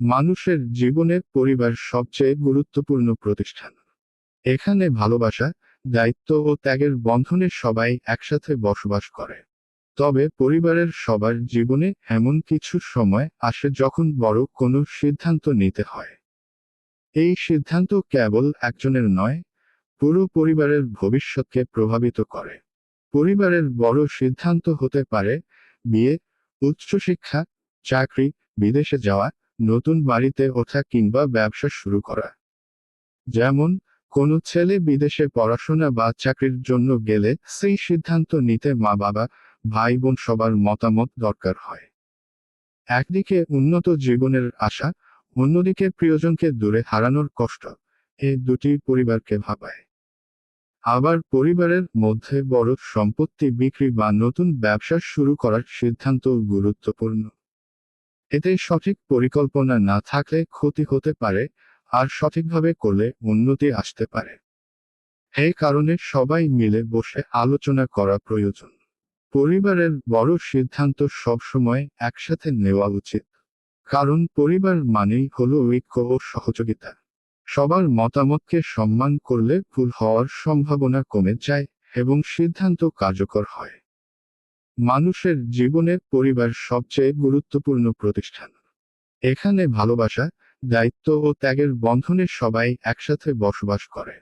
মানুষের জীবনে পরিবার সবচেয়ে গুরুত্বপূর্ণ প্রতিষ্ঠান। এখানে ভালোবাসা, দায়িত্ব ও ত্যাগের বন্ধনে সবাই একসাথে বসবাস করে। তবে পরিবারের সবার জীবনে এমন কিছু সময় আসে যখন বড় কোনো সিদ্ধান্ত নিতে হয়। এই সিদ্ধান্ত কেবল একজনের নয়, পুরো পরিবারের ভবিষ্যৎকে প্রভাবিত করে। পরিবারের বড় সিদ্ধান্ত হতে পারে বিয়ে, উচ্চশিক্ষা, চাকরি, বিদেশে যাওয়া নতুন বাড়িতে ওঠা কিংবা ব্যবসা শুরু করা। যেমন, কোনো ছেলে বিদেশে পড়াশোনা বা চাকরির জন্য গেলে সেই সিদ্ধান্ত নিতে মা বাবা, ভাই বোন সবার মতামত দরকার হয়। একদিকে উন্নত জীবনের আশা, অন্যদিকে প্রিয়জনকে দূরে হারানোর কষ্ট এ দুটি পরিবারকে ভাবায়। আবার পরিবারের মধ্যে বড় সম্পত্তি বিক্রি বা নতুন ব্যবসা শুরু করার সিদ্ধান্ত গুরুত্বপূর্ণ। এতে সঠিক পরিকল্পনা না থাকলে ক্ষতি হতে পারে, আর সঠিকভাবে করলে উন্নতি আসতে পারে। এই কারণে সবাই মিলে বসে আলোচনা করা প্রয়োজন। পরিবারের বড় সিদ্ধান্ত সবসময় একসাথে নেওয়া উচিত। কারণ পরিবার মানেই হল ঐক্য ও সহযোগিতা। সবার মতামতকে সম্মান করলে ভুল হওয়ার সম্ভাবনা কমে যায় এবং সিদ্ধান্ত কার্যকর হয়। মানুষের জীবনে পরিবার সবচেয়ে গুরুত্বপূর্ণ প্রতিষ্ঠান। এখানে ভালোবাসা, দায়িত্ব ও ত্যাগের বন্ধনে সবাই একসাথে বসবাস করে।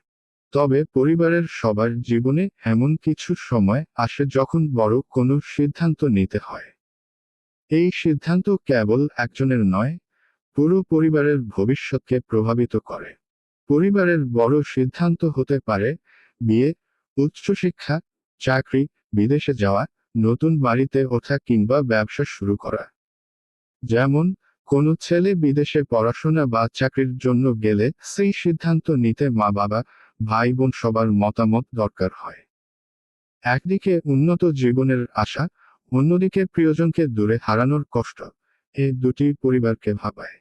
তবে পরিবারের সবার জীবনে এমন কিছু সময় আসে যখন বড় কোনো সিদ্ধান্ত নিতে হয়। এই সিদ্ধান্ত কেবল একজনের নয়, পুরো পরিবারের ভবিষ্যৎকে প্রভাবিত করে। পরিবারের বড় সিদ্ধান্ত হতে পারে বিয়ে, উচ্চশিক্ষা, চাকরি, বিদেশে যাওয়া নতুন বাড়িতে ওঠা কিংবা ব্যবসা শুরু করা। যেমন, কোনো ছেলে বিদেশে পড়াশোনা বা চাকরির জন্য গেলে সেই সিদ্ধান্ত নিতে মা বাবা ভাই বোন সবার মতামত দরকার হয়। একদিকে উন্নত জীবনের আশা, অন্যদিকে প্রিয়জনকে দূরে হারানোর কষ্ট, এ দুটি পরিবারকে ভাবায়।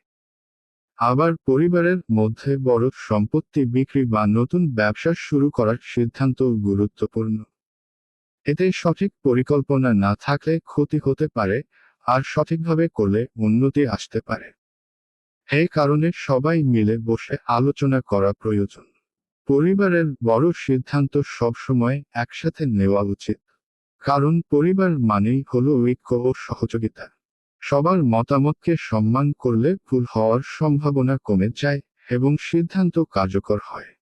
আবার পরিবারের মধ্যে বড় সম্পত্তি বিক্রি বা নতুন ব্যবসা শুরু করার সিদ্ধান্ত গুরুত্বপূর্ণ। এতে সঠিক পরিকল্পনা না থাকলে ক্ষতি হতে পারে, আর সঠিকভাবে করলে উন্নতি আসতে পারে। এই কারণে সবাই মিলে বসে আলোচনা করা প্রয়োজন। পরিবারের বড় সিদ্ধান্ত সবসময় একসাথে নেওয়া উচিত। কারণ পরিবার মানেই হলো ঐক্য ও সহযোগিতা। সবার মতামতকে সম্মান করলে ভুল হওয়ার সম্ভাবনা কমে যায় এবং সিদ্ধান্ত কার্যকর হয়।